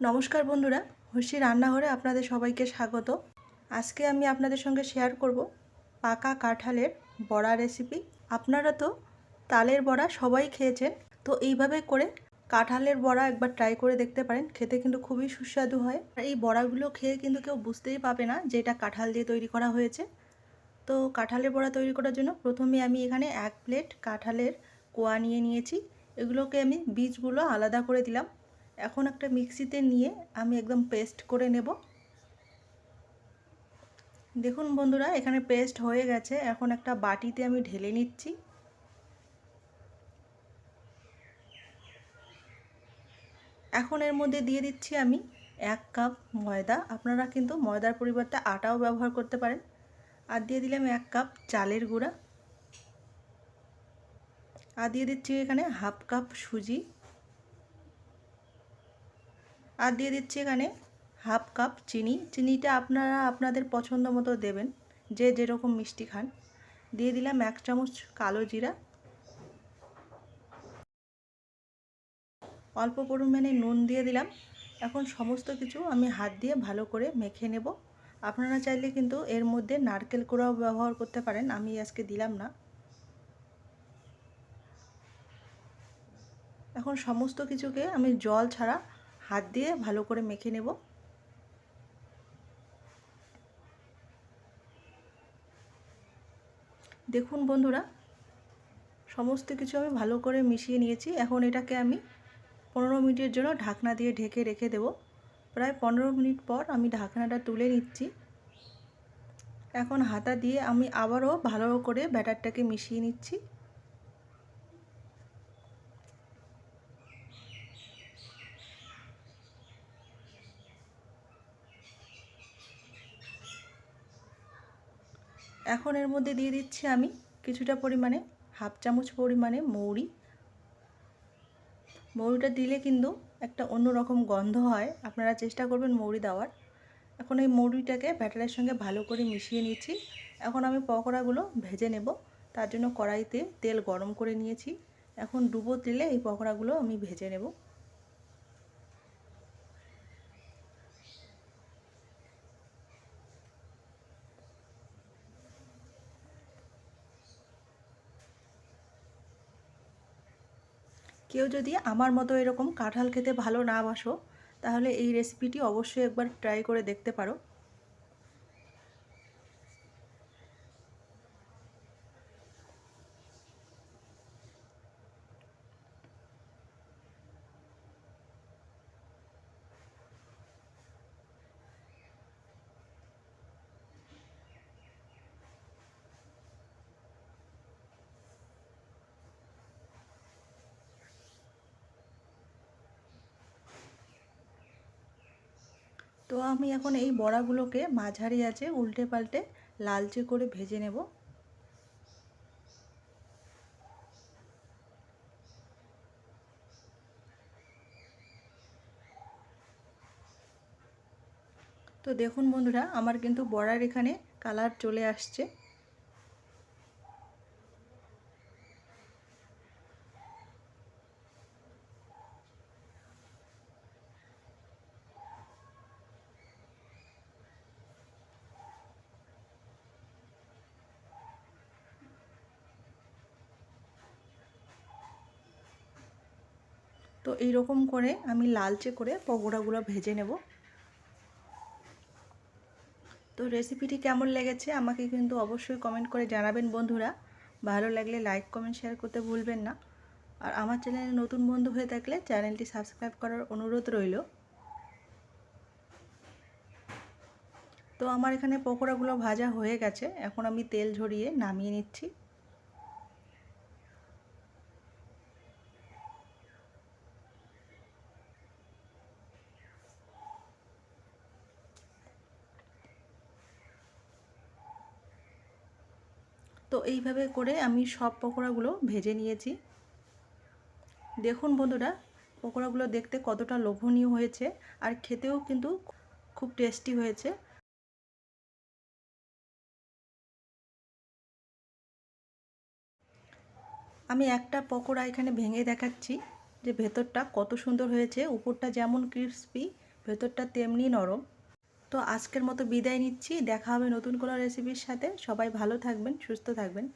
নমস্কার বন্ধুরা হুশি রান্নাঘরে আপনাদের সবাইকে স্বাগত। আজকে আমি আপনাদের সঙ্গে শেয়ার করব পাকা কাঁঠালের বড়া রেসিপি আপনারা তো তালের বড়া সবাই খেয়েছেন, তো এইভাবে করে কাঁঠালের বড়া একবার ট্রাই করে দেখতে পারেন, খেতে কিন্তু খুবই সুস্বাদু হয়। আর এই বড়াগুলো খেয়ে কিন্তু কেউ বুঝতেই পাবে না যে এটা কাঁঠাল দিয়ে তৈরি করা হয়েছে। তো কাঁঠালের বড়া তৈরি করার জন্য প্রথমে আমি এখানে এক প্লেট কাঁঠালের কোয়া নিয়ে নিয়েছি। এগুলোকে আমি বীজগুলো আলাদা করে দিলাম। এখন একটা মিক্সিতে নিয়ে আমি একদম পেস্ট করে নেব। দেখুন বন্ধুরা, এখানে পেস্ট হয়ে গেছে। এখন একটা বাটিতে আমি ঢেলে নিচ্ছি। এখন এর মধ্যে দিয়ে দিচ্ছি আমি এক কাপ ময়দা। আপনারা কিন্তু ময়দার পরিবর্তে আটাও ব্যবহার করতে পারেন। আর দিয়ে দিলাম এক কাপ চালের গুঁড়া। আর দিয়ে দিচ্ছি এখানে হাফ কাপ সুজি। আর দিয়ে দিচ্ছি এখানে হাফ কাপ চিনি। চিনিটা আপনারা আপনাদের পছন্দ মতো দেবেন, যে যেরকম মিষ্টি খান। দিয়ে দিলাম এক চামচ কালো জিরা। অল্প পরিমাণে নুন দিয়ে দিলাম। এখন সমস্ত কিছু আমি হাত দিয়ে ভালো করে মেখে নেব। আপনারা চাইলে কিন্তু এর মধ্যে নারকেল কোড়াও ব্যবহার করতে পারেন, আমি আজকে দিলাম না। এখন সমস্ত কিছুকে আমি জল ছাড়া হাত দিয়ে ভালো করে মেখে নেব। দেখুন বন্ধুরা, সমস্ত কিছু আমি ভালো করে মিশিয়ে নিয়েছি। এখন এটাকে আমি পনেরো মিনিটের জন্য ঢাকনা দিয়ে ঢেকে রেখে দেব। প্রায় পনেরো মিনিট পর আমি ঢাকনাটা তুলে নিচ্ছি। এখন হাতা দিয়ে আমি আবারও ভালো করে ব্যাটারটাকে মিশিয়ে নিচ্ছি। এখন এর মধ্যে দিয়ে দিচ্ছি আমি কিছুটা পরিমাণে হাফ চামচ পরিমাণে মৌরি। মৌরিটা দিলে কিন্তু একটা অন্যরকম গন্ধ হয়। আপনারা চেষ্টা করবেন মৌরি দেওয়ার। এখন এই মৌরিটাকে ব্যাটারের সঙ্গে ভালো করে মিশিয়ে নিচ্ছি। এখন আমি পকোড়াগুলো ভেজে নেব। তার জন্য কড়াইতে তেল গরম করে নিয়েছি। এখন ডুবো তেলে এই পকোড়াগুলো আমি ভেজে নেব। কেউ যদি আমার মতো এরকম কাঁঠাল খেতে ভালো না বাসো, তাহলে এই রেসিপিটি অবশ্যই একবার ট্রাই করে দেখতে পারো। তো আমি এখন এই বড়াগুলোকে মাঝারি আছে, উল্টে পাল্টে লালচে করে ভেজে নেব। তো দেখুন বন্ধুরা, আমার কিন্তু বড়ার এখানে কালার চলে আসছে। তো এইরকম করে আমি লালচে করে পকোড়াগুলো ভেজে নেব। তো রেসিপিটি কেমন লেগেছে আমাকে কিন্তু অবশ্যই কমেন্ট করে জানাবেন বন্ধুরা। ভালো লাগলে লাইক কমেন্ট শেয়ার করতে ভুলবেন না। আর আমার চ্যানেলে নতুন বন্ধু হয়ে থাকলে চ্যানেলটি সাবস্ক্রাইব করার অনুরোধ রইল। তো আমার এখানে পকোড়াগুলো ভাজা হয়ে গেছে। এখন আমি তেল ঝরিয়ে নামিয়ে নিচ্ছি। তো এইভাবে করে আমি সব পকোড়াগুলো ভেজে নিয়েছি। দেখুন বন্ধুরা, পকোড়াগুলো দেখতে কতটা লোভনীয় হয়েছে আর খেতেও কিন্তু খুব টেস্টি হয়েছে। আমি একটা পকোড়া এখানে ভেঙে দেখাচ্ছি যে ভেতরটা কত সুন্দর হয়েছে, উপরটা যেমন ক্রিসপি, ভেতরটা তেমনি নরম। তো আজকের মতো বিদায় নিচ্ছি। দেখা হবে নতুন কোনো রেসিপির সাথে। সবাই ভালো থাকবেন, সুস্থ থাকবেন।